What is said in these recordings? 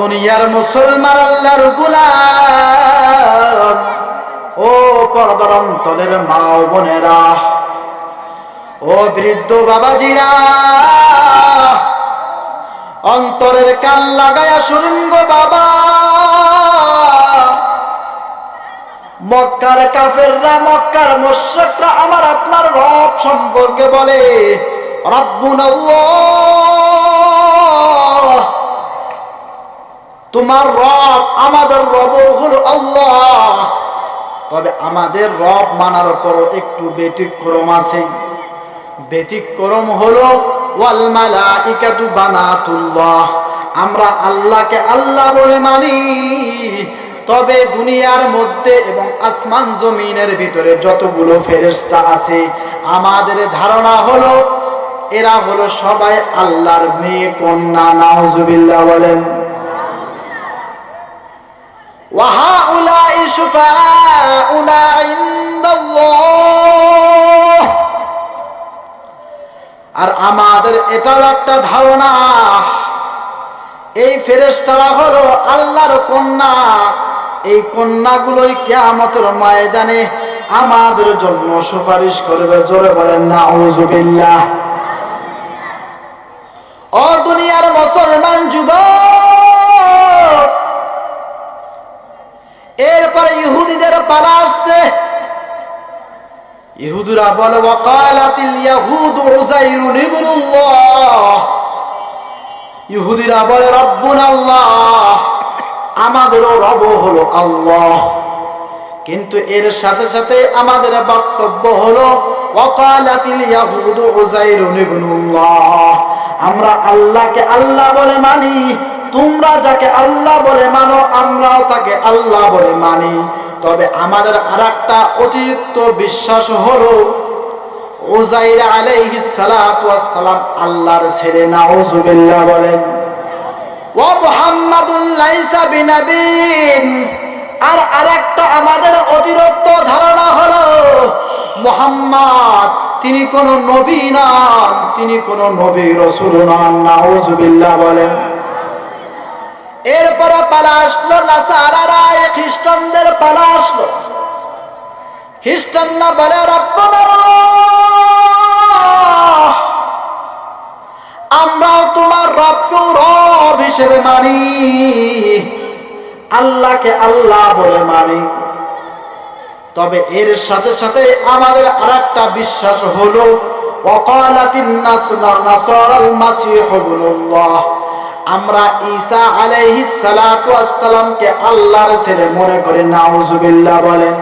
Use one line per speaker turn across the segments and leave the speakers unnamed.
দুনিয়ার মুসলমান আল্লাহর গুলাম, ও পর্দার অন্তরের মা বোনেরা, ও বৃদ্ধ বাবাজিরা, অন্তরের কান লাগায়া শুনুন গো বাবা। মক্কার কাফেররা, মক্কার মুশরিকরা আমার আপনার রব সম্পর্কে বলে রব্বুন আল্লাহ তোমার রব, আমাদের রব হলো আল্লাহ। তবে আমাদের রব মানার পরও একটু ব্যতিক্রম আছে। ব্যতিক্রম হলো, ওয়াল মালাইকাতু বানাতুল্লাহ। আমরা আল্লাহকে আল্লাহ বলে মানি। তবে দুনিয়ার মধ্যে এবং আসমান জমিনের ভিতরে যতগুলো ফেরেস্তা আছে, আমাদের ধারণা হলো, এরা হলো সবাই আল্লাহর মেয়ে কন্যা, নাউজুবিল্লাহ বলেন। وهؤلاء شفعاؤنا عند الله আর আমাদের এটাও একটা ধারণা এই ফেরেশতারা হলো আল্লাহর কন্যা এই কন্যাগুলোই কেয়ামতের ময়দানে আমাদের জন্য সুপারিশ করবে জোরে বলেন না ওজুবিল্লাহ ও দুনিয়ার মুসলমান যুবক এরপরে ইহুদিদের পালা আসছে। ইহুদুরা বলে ইহুদিরা বলে রব্বুন আল্লাহ আমাদেরও রব হলো আল্লাহ। কিন্তু এর সাথে সাথে আমাদের বক্তব্য হলো আমরা আল্লাহকে আল্লাহ বলে মানি। তোমরা যাকে আল্লাহ বলে মানো, আমরাও তাকে আল্লাহ বলে মানি। তবে আমাদের আর একটা অতিরিক্ত বিশ্বাস হলো আলাইহি আল্লাহর বলেন। ও আর আরেকটা আমাদের অতিরিক্ত ধারণা হলো তিনি কোন নবী তিনি কোন নবী রসুল নন, নাউজুবিল্লাহ বলেন। এরপরে পালা আসলো নাসারারা খ্রিস্টানদের পালা আসলো। খ্রিস্টানরা বলে আমরাও তোমার রবকেও রব হিসেবে মানি। আল্লাহকে আল্লাহ বলে মানি। তবে এর সাথে সাথে আমাদের আর একটা বিশ্বাস হলো ওকালাতিন নাসরাল মাসিহ ইবনুল্লাহ। আমরা ঈসা আলাইহিস সালাতু আসসালামকে আল্লাহর ছেলে মনে করে, নাউজুবিল্লাহ বলেন।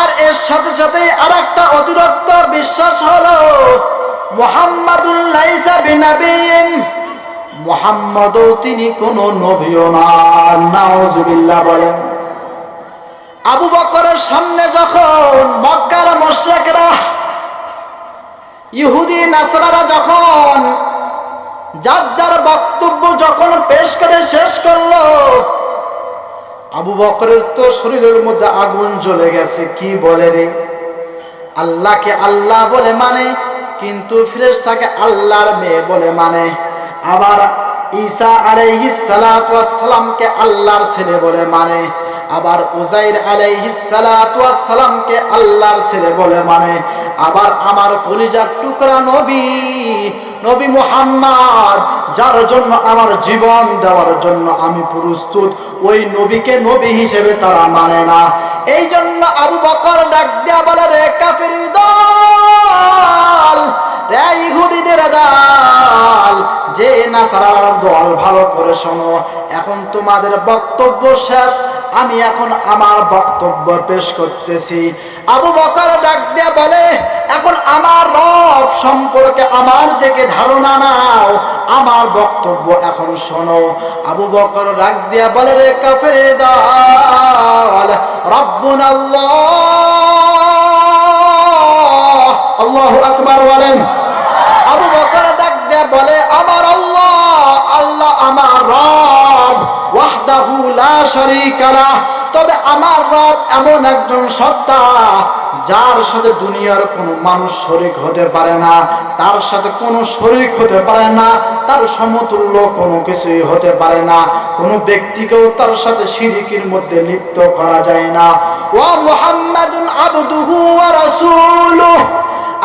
আর এর সাথে সাথে আর একটা অতিরিক্ত বিশ্বাস হলো, মোহাম্মদুল লাইসা বিনাবিন মোহাম্মদও তিনি কোন নবীও না, নাউজুবিল্লাহ বলেন। আবু বকরের সামনে যখন মক্কার মোশরেকরা ইহুদি, নাসরারা যখন যার যার বক্তব্য যখন পেশ করে শেষ করল, আবু বকরের তো শরীরের মধ্যে আগুন জ্বলে গেছে, কি বলে রে? আল্লাহকে আল্লাহ বলে মানে কিন্তু ফিরেশ তাকে আল্লাহর মেয়ে বলে মানে। আবার ঈসা আলাইহিস সালাতু সালামকে আল্লাহর ছেলে বলে মানে। আবার উজাইর আলাইহিস সালাতু সালামকে আল্লাহর ছেলে বলে মানে। আবার আমার কলিজার টুকরা নবী নবী মুহাম্মদ, যার জন্য আমার জীবন দেওয়ার জন্য আমি প্রস্তুত। ওই নবীকে নবী হিসেবে তারা মানে না। এই জন্য আবু বকর ডাক দেয়া বলে, রে কাফির দল, রে ইহুদিদের দল, যে না সারা দল ভালো করে শোনো। এখন তোমাদের বক্তব্য শেষ। আমি এখন আমার বক্তব্য পেশ করতেছি। আবু বকর ডাক দিয়া বলে, এখন আমার রব সম্পর্কে আমার থেকে ধারণা নাও, আমার বক্তব্য এখন শোনো। আবু বকর ডাক দিয়া বলে, রে কাফের দল রব্বুন আল্লাহ আল্লাহ আকবার বলেন। তবে আমার রব এমন একজন সত্তা, যার সাথে দুনিয়ার কোনো মানুষ শরিক হতে পারে না, তার সাথে কোনো শরিক হতে পারে না, তার সমতুল্য কোনো কিছুই হতে পারে না, কোনো ব্যক্তিকেও তার সাথে শিরিকের মধ্যে লিপ্ত করা যায় না। ও ওয়া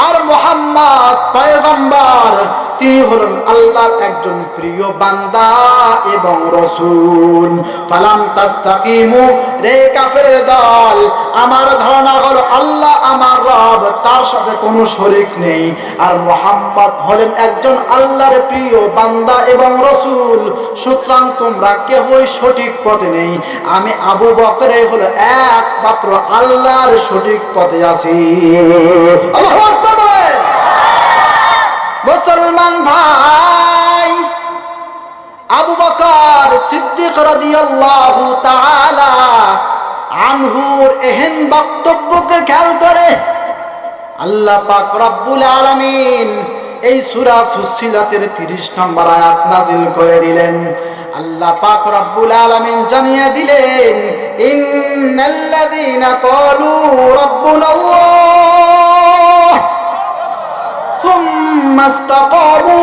আর মোহাম্মদ পয়গম্বর, তিনি হলেন আল্লাহর একজন প্রিয় বান্দা এবং রসুল। ফালাম তাস্তাকিমু, রে কাফের দল, আমার ধারণা হলো আল্লাহ আমার রব, তার সাথে কোনো শরিক নেই। আর মোহাম্মদ হলেন একজন আল্লাহর প্রিয় বান্দা এবং রসুল। সুতরাং তোমরা কেহই সঠিক পথে নেই। আমি আবু বকরে হলো একমাত্র আল্লাহর সঠিক পথে আছি। রাদিয়াল্লাহু আনহুর এহেন বক্তব্যকে খেয়াল করে। আল্লাহ পাক রব্বুল আলামিন এই সুরা ফুসিলাতের 30 নম্বর আয়াত নাজিল করে দিলেন। আল্লাহ পাক রব্বুল আলামিন জানিয়ে দিলেন, ইন্নাল্লাযীনা ক্বালু রাব্বুনাল্লাহ সুম্মা ইসতাকামু।